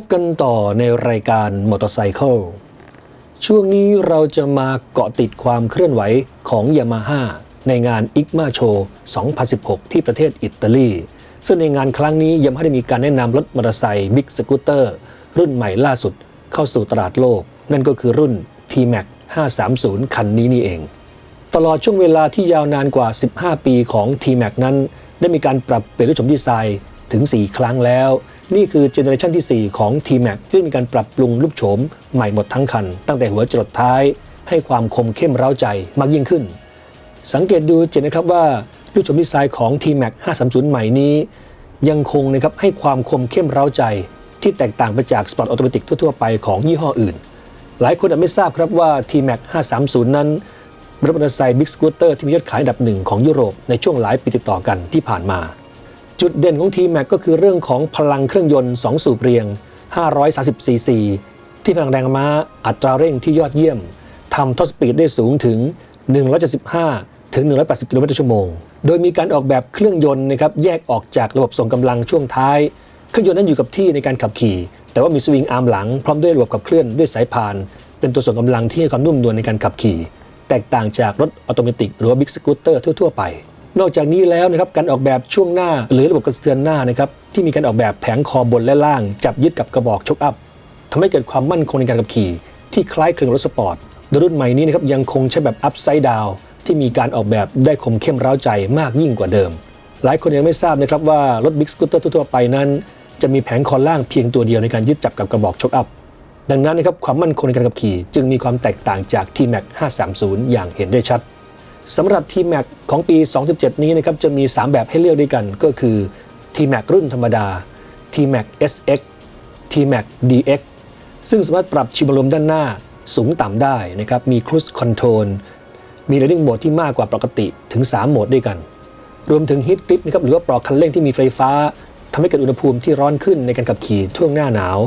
พบกันต่อในรายการมอเตอร์ไซค์ช่วงนี้เราจะมาเกาะติดความเคลื่อนไหวของยามาฮ่าในงานอิกมาโช2016 ที่ประเทศอิตาลี ซึ่งในงานครั้งนี้ยามาฮ่าได้มีการแนะนำรถมอเตอร์ไซค์บิ๊กสกูตเตอร์รุ่นใหม่ล่าสุดเข้าสู่ตลาดโลก นั่นก็คือรุ่น T-Max 530 คันนี้นี่เอง ตลอดช่วงเวลาที่ยาวนานกว่า 15 ปีของ T-Max นั้น ได้มีการปรับเปลี่ยนรูปโฉมดีไซน์ถึง 4 ครั้งแล้ว นี่คือเจเนอเรชันที่ 4 ของ T-Max ที่มีการปรับปรุงรูปโฉมใหม่หมดทั้งคัน ตั้งแต่หัวจรดท้ายให้ความคมเข้มเร้าใจมากยิ่งขึ้น สังเกตดูจะเห็นนะครับว่ารูปโฉมดีไซน์ของ T-Max 530 ใหม่นี้ ยังคงนะครับให้ความคมเข้มเร้าใจ ที่แตกต่างไปจากสปอร์ตออโตเมติกทั่วๆไปของยี่ห้ออื่น หลายคนอาจไม่ทราบครับว่า T-Max 530 นั้นรถมอเตอร์ไซค์บิ๊กสกูตเตอร์ที่มียอดขายอันดับหนึ่งของยุโรปในช่วงหลายปีติดต่อกันที่ผ่านมา จุดเด่นของ T-Max ก็คือเรื่องของพลังเครื่องยนต์ 2 สูบเรียง 530 ซีซี ที่พลังแรงม้าอัตราเร่งที่ยอดเยี่ยมทำท็อปสปีดได้สูงถึง 175 ถึง 180 กิโลเมตรต่อชั่วโมง โดยมีการออกแบบเครื่องยนต์นะครับแยกออกจากระบบส่งกำลังช่วงท้าย เครื่องยนต์นั้นอยู่กับที่ในการขับขี่ แต่ว่ามีสวิงอาร์มหลังพร้อมด้วยระบบขับเคลื่อนด้วยสายพาน เป็นตัวส่งกำลังที่ให้ความนุ่มนวลในการขับขี่ แตกต่างจากรถออโตเมติกหรือว่าบิ๊กสกูตเตอร์ทั่วๆไป นอกจากนี้แล้วนะครับการออกแบบช่วงหน้าหรือระบบกระเทือนหน้านะครับที่มีการออกแบบแผงคอบนและล่าง จับยึดกับกระบอกชกอัพทำให้เกิดความมั่นคงในการขับขี่ ที่คล้ายคลึงรถสปอร์ตโดยรุ่นใหม่นี้นะครับยังคงใช้แบบอัพไซด์ดาวที่มีการออกแบบได้คมเข้มร้าวใจมากยิ่งกว่าเดิม หลายคนยังไม่ทราบนะครับว่ารถบิ๊กสกูตเตอร์ทั่วไปนั้น จะมีแผงคอล่างเพียงตัวเดียวในการยึดจับกับกระบอกชกอัพดังนั้นนะครับความมั่นคงในการขับขี่ จึงมีความแตกต่างจาก T-Max 530 อย่างเห็นได้ชัด สำหรับ T-Max ของปี 2017 นี้นะครับจะมี 3 แบบให้เลือกด้วยกันก็คือ T-Max รุ่นธรรมดา T-Max SX T-Max DX ซึ่งสามารถปรับชิมลมด้านหน้าสูงต่ำได้นะครับ มี Cruise Control มี Riding Mode ที่มากกว่าปกติถึง 3 โหมดด้วยกัน รวมถึง Heat Grip นะครับหรือว่าปลอกคันเร่งที่มีไฟฟ้าทำให้เกิดอุณหภูมิที่ร้อนขึ้นในการขับขี่ช่วงหน้าหนาว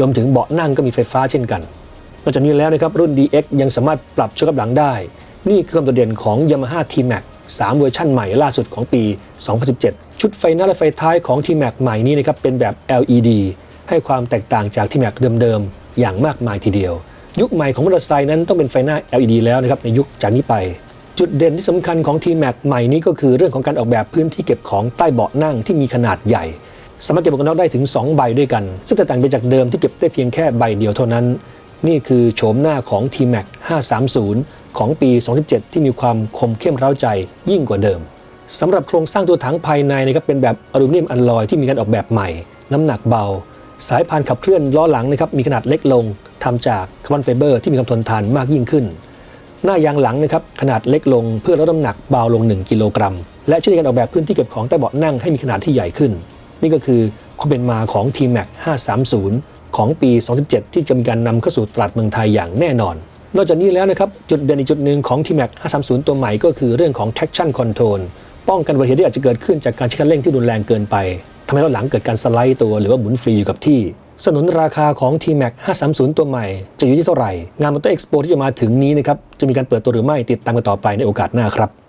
รวมถึงเบาะนั่งก็มีไฟฟ้าเช่นกัน นอกจากนี้แล้วนะครับรุ่น DX ยังสามารถปรับช่วงกับหลังได้ นี่คือความโดดเด่นของ Yamaha T-Max 3 เวอร์ชันใหม่ล่าสุดของปี 2017 ชุดไฟหน้าและไฟท้ายของ T-Max ใหม่นี้นะครับเป็นแบบ LED ให้ความแตกต่างจาก T-Max เดิมๆ อย่างมากมายทีเดียว ยุคใหม่ของมอเตอร์ไซค์นั้นต้องเป็นไฟหน้า LED แล้วนะครับในยุคจากนี้ไป จุดเด่นที่สำคัญของ T-Max ใหม่นี้ก็คือเรื่องของการออกแบบพื้นที่เก็บของใต้เบาะนั่งที่มีขนาดใหญ่ สามารถเก็บหมวกกันน็อกได้ถึง 2 ใบด้วยกัน ซึ่งแตกต่างไปจากเดิมที่เก็บได้เพียงแค่ใบเดียวเท่านั้น นี่คือโฉมหน้าของ T-Max 530 ของปี 2017 ที่มีความคมเข้มเร้าใจยิ่งกว่าเดิมสำหรับโครงสร้างตัวถังภายในนะครับเป็นแบบอลูมิเนียมอัลลอยที่มีการออกแบบใหม่ น้ำหนักเบา สายพานขับเคลื่อนล้อหลังนะครับมีขนาดเล็กลงทำจากคาร์บอนไฟเบอร์ที่มีความทนทานมากยิ่งขึ้น หน้ายางหลังนะครับขนาดเล็กลงเพื่อลดน้ำหนักเบาลง 1 กิโลกรัม และช่วยในการออกแบบพื้นที่เก็บของใต้เบาะนั่งให้มีขนาดที่ใหญ่ขึ้น นี่ก็คือความเป็นมาของ T-Max 530 ของปี 2017 ที่จะมีการนำเข้าสู่ตลาดเมืองไทยอย่างแน่นอน นอกจากนี้แล้วนะครับ จุดเด่นอีกจุดหนึ่งของ T-Max 530 ตัวใหม่ก็คือเรื่องของ traction control ป้องกันอุบัติเหตุที่อาจจะเกิดขึ้นจากการใช้คันเร่งที่รุนแรงเกินไปทำให้รถหลังเกิดการสไลด์ตัวหรือว่าหมุนฟรีอยู่กับที่สนุนราคาของ T-Max 530 ตัวใหม่ จะอยู่ที่เท่าไหร่ งานมอเตอร์เอ็กซ์โปที่จะมาถึงนี้นะครับ จะมีการเปิดตัวหรือไม่ติดตามกันต่อไปในโอกาสหน้าครับ